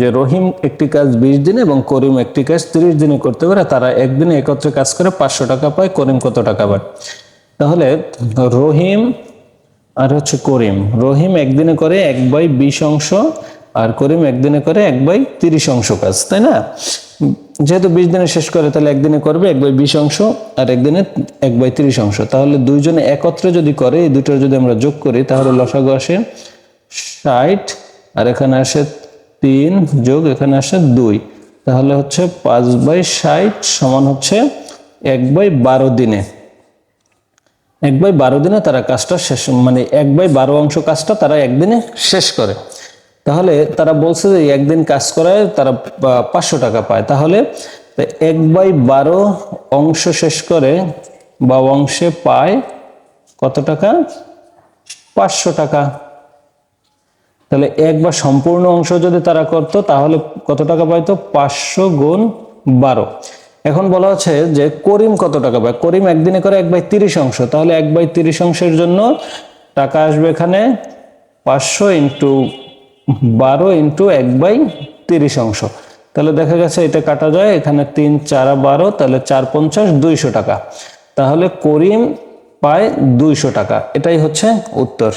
যে রহিম একটি কাজ বিশ দিনে এবং করিম একটি কাজ তিরিশ দিনে করতে পারে, তারা একদিনে একত্রে কাজ করে পাঁচশো টাকা পায়, করিম কত টাকা পায়? তাহলে রহিম আর হচ্ছে করিম, রহিম একদিনে করে এক বাই বিশ অংশ আর করিম একদিনে করে এক বাই তিরিশ অংশ কাজ, তাই না? যেহেতু বিশ দিনে শেষ করে, তাহলে একদিনে করবে এক বাই বিশ অংশ আর একদিনে এক বাই তিরিশ অংশ। তাহলে দুইজনে একত্রে যদি করে, এই দুটোর যদি আমরা যোগ করি, তাহলে লসাগু আসে ষাট আর এখানে আসে তিন যোগ এখানে আসে দুই। তাহলে হচ্ছে পাঁচ বাই ষাট সমান হচ্ছে এক বাই বারো দিনে। এক বাই বারো দিনে তারা কাজটা শেষ মানে এক বাই বারো অংশ কাজটা তারা একদিনে শেষ করে। তাহলে তারা বলছে যে একদিন কাজ করায় তারা পাঁচশো টাকা পায়। তাহলে এক বাই বারো অংশ শেষ করে বা অংশে পায় কত টাকা? পাঁচশো টাকা। তাহলে এক বা সম্পূর্ণ অংশ যদি তারা করতো, তাহলে কত টাকা পাইতো? পাঁচশো গুণ বারো। এখন বলা হচ্ছে যে করিম কত টাকা পায়? করিম একদিনে করে এক বাই তিরিশ অংশ। তাহলে এক বাই তিরিশ অংশের জন্য টাকা আসবে এখানে পাঁচশো ইন্টু বারো ইন্টু এক বাই তিরিশ অংশ। তাহলে দেখা গেছে এটা কাটা যায়, এখানে তিন, চার, বারো, তাহলে চার, পঞ্চাশ, দুইশো টাকা। তাহলে করিম পায় দুইশো টাকা। এটাই হচ্ছে উত্তর।